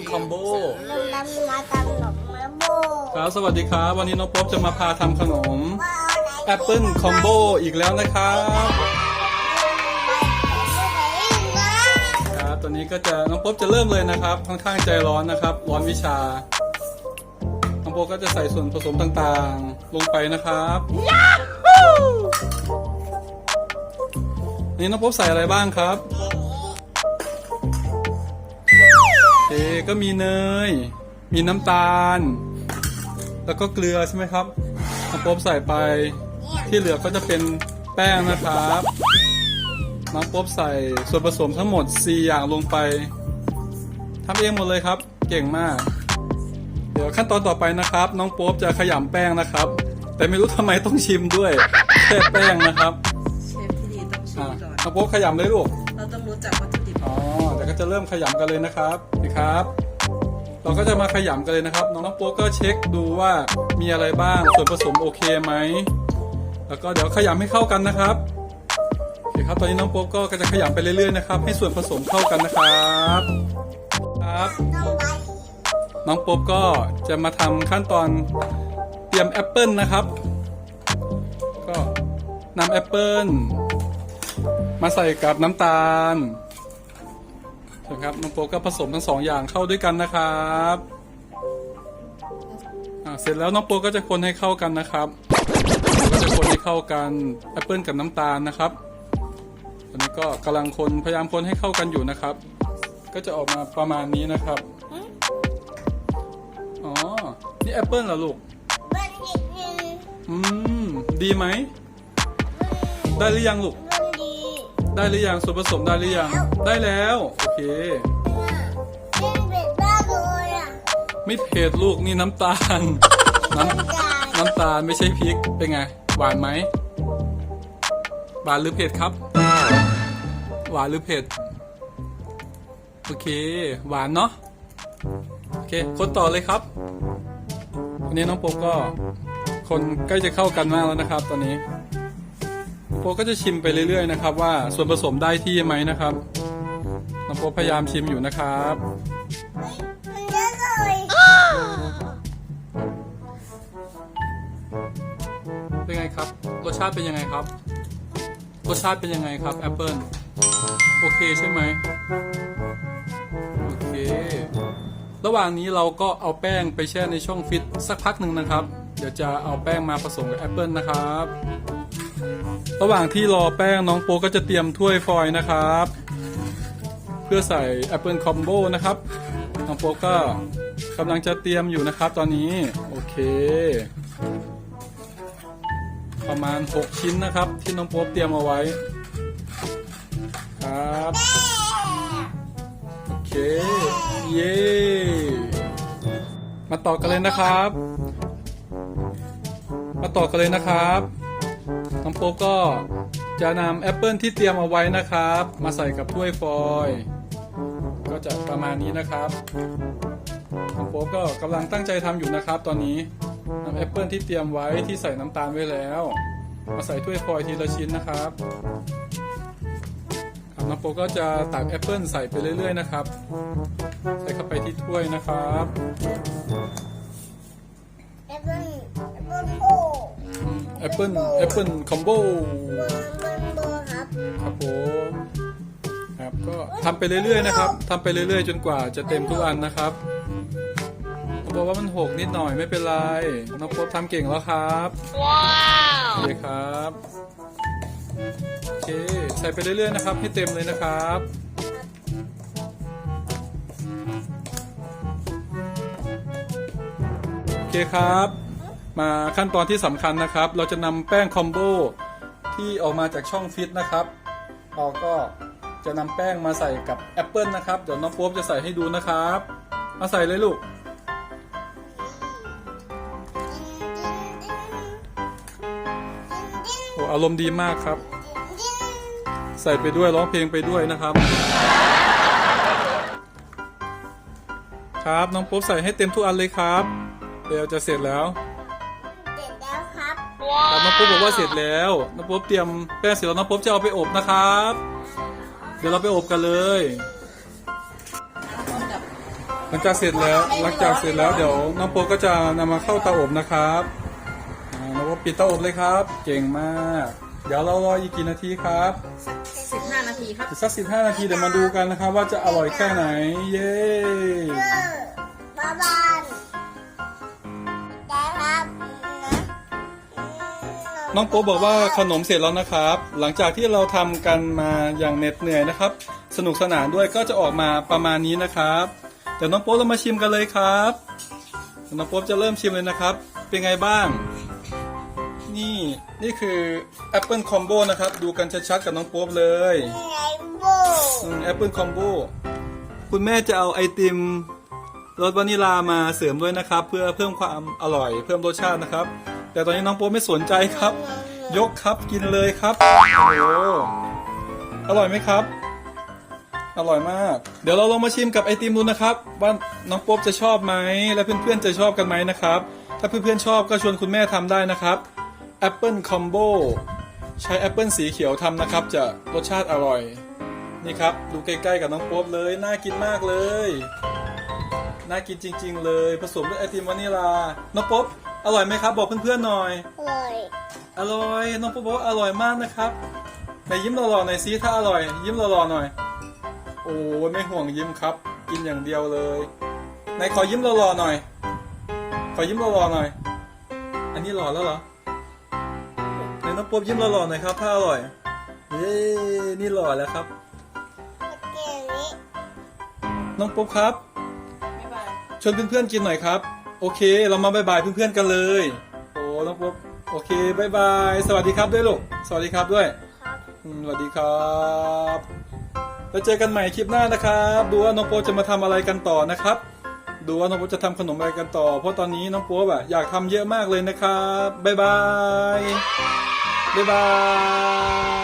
ลคอมโบมันนำมาทำหนมมะโบครับสวัสดีครับ วันนี้น้องป๊อบจะมาพาทำขนมว่าเอาไหนแอปเปิลคอมโบอีกแล้วนะครับครับตอนนี้ก็จะน้องป๊อบจะเริ่มเลยนะครับ ค่อนข้างใจร้อนนะครับ ร้อนวิชา น้องป๊อบก็จะใส่ส่วนผสมต่างๆ ลงไปนะครับนี่น้องป๊อบใส่อะไรบ้างครับ ก็มีเนย มีน้ำตาล แล้วก็เกลือใช่ไหมครับน้องป๊อบใส่ไป ที่เหลือก็จะเป็นแป้งนะครับน้องป๊อบใส่ส่วนผสมทั้งหมด 4 อย่างลงไปทำเองหมดเลยครับ เก่งมาก เดี๋ยวขั้นตอนต่อไปนะครับ น้องโป๊บจะขยำแป้งนะครับ แต่ไม่รู้ทำไมต้องชิมด้วยแค่แป้งนะครับเชฟที่ดีต้องชิอะมก่อนน้องโป๊บขยำเลยลูก เราต้องรู้จักวัตถุดิบอ๋อเดี๋ยว ก็จะเริ่มขยำกันเลยนะครับนี่ครับ เราก็จะมาขยำกันเลยนะครับ น้องน้องโป๊บก็เช็คดูว่ามีอะไรบ้างส่วนผสมโอเคไหมแล้วก็เดี๋ยวขยำให้เข้ากันนะครับโอเคครับตอนนี้น้องโป๊บก็จะขยำไปเรื่อยๆนะครับ ให้ส่วนผสมเข้ากันนะครับครับ น้องโป๊บก็จะมาทำขั้นตอนเตรียมแอปเปิลนะครับ ก็นำแอปเปิลมาใส่กับน้ำตาล นะครับน้องโป๊บก็ผสมทั้งสองอย่างเข้าด้วยกันนะครับอ่าเสร็จแล้วน้องโป๊บก็จะคนให้เข้ากันนะครับก็จะคนให้เข้ากันแอปเปิลกับน้ำตาลนะครับตอนนี้ก็กำลังคนพยายามคนให้เข้ากันอยู่นะครับ ก็จะออกมาประมาณนี้นะครับอ๋อนี่แอปเปิลเหรอลูกเบิ้ลอีกหนึ่งอืมดีไหม ได้หรือยังลูกเบิ้ลดี ได้หรือยังส่วนผสมได้หรือยัง ได้แล้ว โอเคเล่นเป็ดบ้าเลยอะไม่เผ็ดลูกนี่น้ำตาล น้ำน้ำตาลไม่ใช่พริก เป็นไง หวานไหม หวานหรือเผ็ดครับ หวานหรือเผ็ด โอเค หวานเนาะ โอเค คนต่อเลยครับอันนี้น้องโปก็คนใกล้จะเข้ากันมากแล้วนะครับ ตอนนี้ โปก็จะชิมไปเรื่อยๆนะครับ ว่าส่วนผสมได้ที่ไหมนะครับน้องโปพยายามชิมอยู่นะครับมันเยอะเลยเป็นไงครับ รสชาติเป็นยังไงครับ รสชาติเป็นยังไงครับแอปเปิลโอเคใช่ไหมโอเค ระหว่างนี้เราก็เอาแป้งไปแช่ในช่องฟิตสักพักหนึ่งนะครับ เดี๋ยวจะเอาแป้งมาผสมกับแอปเปิลนะครับ ระหว่างที่รอแป้งน้องโปก็จะเตรียมถ้วยฟอยล์นะครับ เพื่อใส่แอปเปิลคอมโบนะครับ น้องโปก็กำลังจะเตรียมอยู่นะครับตอนนี้ โอเค ประมาณ 6 ชิ้นนะครับ ที่น้องโป๊เตรียมเอาไว้ ครับ โอเค เย้มาต่อกันเลยนะครับ มาต่อกันเลยนะครับ น้องโป๊บก็จะนำแอปเปิลที่เตรียมเอาไว้นะครับ มาใส่กับถ้วยฟอยล์ก็จะประมาณนี้นะครับน้องโป๊บก็กำลังตั้งใจทำอยู่นะครับ ตอนนี้นำแอปเปิลที่เตรียมไว้ที่ใส่น้ำตาลไว้แล้ว มาใส่ถ้วยฟอยล์ทีละชิ้นนะครับครับน้องโป๊บก็จะตักแอปเปิลใส่ไปเรื่อยๆนะครับ ใส่เข้าไปที่ถ้วยนะครับ แอปเปิลแอปเปิลคอมโบเบิ้ลเบิ้ลโบครับครับผมครับก็ทำไปเรื่อยๆนะครับทำไปเรื่อยๆ จนกว่าจะเต็มทุกอันนะครับเขาบอกว่ามันหกนิดหน่อยไม่เป็นไรน้องโป๊บทำเก่งแล้วครับว้าวโอเคครับโอเคใส่ไปเรื่อยๆนะครับ ให้เต็มเลยนะครับโอเคครับ มาขั้นตอนที่สำคัญนะครับ เราจะนำแป้งคอมโบที่ออกมาจากช่องฟิตนะครับเราก็จะนำแป้งมาใส่กับแอปเปิลนะครับ เดี๋ยวน้องโป๊บจะใส่ให้ดูนะครับมาใส่เลยลูกโอ้อารมณ์ดีมากครับ ใส่ไปด้วยร้องเพลงไปด้วยนะครับ ครับน้องโป๊บใส่ให้เต็มทุกอันเลยครับ เดี๋ยวจะเสร็จแล้วเสร็จแล้ว ครับครับน้องโป๊บบอกว่าเสร็จแล้วน้องโป๊บเตรียมแป้งเสร็จแล้วน้องโป๊บจะเอาไปอบนะครับ เดี๋ยวเราไปอบกันเลยพร้อมกับหลังจากเสร็จแล้วหลังจากเสร็จแล้วเดี๋ยวน้องโป๊ก็จะนำมาเข้าเตาอบนะครับอ่าน้องโป๊ปิดเตาอบเลยครับ เก่งมาก เดี๋ยวเรารออีกกี่นาทีครับสิบห้านาทีครับอีกสักสิบห้านาทีเดี๋ยวมาดูกันนะครับ ว่าจะอร่อยแค่ไหน เย้ น้องโป๊บอกว่าขนมเสร็จแล้วนะครับ หลังจากที่เราทำกันมาอย่างเหน็ดเหนื่อยนะครับ สนุกสนานด้วยก็จะออกมาประมาณนี้นะครับเดี๋ยวน้องโป๊เรามาชิมกันเลยครับเดี๋ยวน้องโป๊จะเริ่มชิมเลยนะครับ เป็นไงบ้าง นี่นี่คือแอปเปิลคอมโบนะครับ ดูกันชัดๆกับน้องโป๊เลยไงโบแอปเปิลคอมโบคุณแม่จะเอาไอติมรสวานิลามาเสริมด้วยนะครับ เพื่อเพิ่มความอร่อยเพิ่มรสชาตินะครับ แต่ตอนนี้น้องโป๊ไม่สนใจครับ ยกครับกินเลยครับโอ้โหอร่อยไหมครับ อร่อยมาก เดี๋ยวเราลองมาชิมกับไอติมดูนะครับ ว่าน้องโป๊บจะชอบไหมและเพื่อนๆจะชอบกันไหมนะครับ ถ้าเพื่อนๆชอบก็ชวนคุณแม่ทำได้นะครับแอปเปิลคอมโบใช้แอปเปิลสีเขียวทำนะครับ จะรสชาติอร่อยนี่ครับ ดูใกล้ๆกับน้องโป๊บเลย น่ากินมากเลย น่ากินจริง ๆ เลย ผสมด้วยไอติมวานิลา น้องโป๊บ อร่อยไหมครับ บอกเพื่อนๆหน่อยเลยอร่อย น้องโป๊บบอกว่าอร่อยมากนะครับไหนยิ้มหล่อๆหน่อยซิถ้าอร่อย ยิ้มหล่อๆหน่อย โอ้ยไม่ห่วงยิ้มครับ กินอย่างเดียวเลยไหนขอยิ้มหล่อๆหน่อย ขอยิ้มหล่อๆหน่อย อันนี้หล่อแล้วเหรอไหนน้องโป๊บยิ้มหล่อๆหน่อยครับ ถ้าอร่อยเย้นี่หล่อแล้วครับเกมนี้น้องปุ๊บครับบ๊ายบายชวนเพื่อนๆกินหน่อยครับ โอเค เรามาบายบายเพื่อนๆกันเลย โอ้น้องปุ๊บโอเคบายบาย สวัสดีครับด้วยลูก สวัสดีครับด้วยครับอืมสวัสดีครับ แล้วเจอกันใหม่คลิปหน้านะครับ ดูว่าน้องโป๊บจะมาทำอะไรกันต่อนะครับ ดูว่าน้องโป๊บจะทำขนมอะไรกันต่อ เพราะตอนนี้น้องโป๊บอะอยากทำเยอะมากเลยนะครับบายบายบายบาย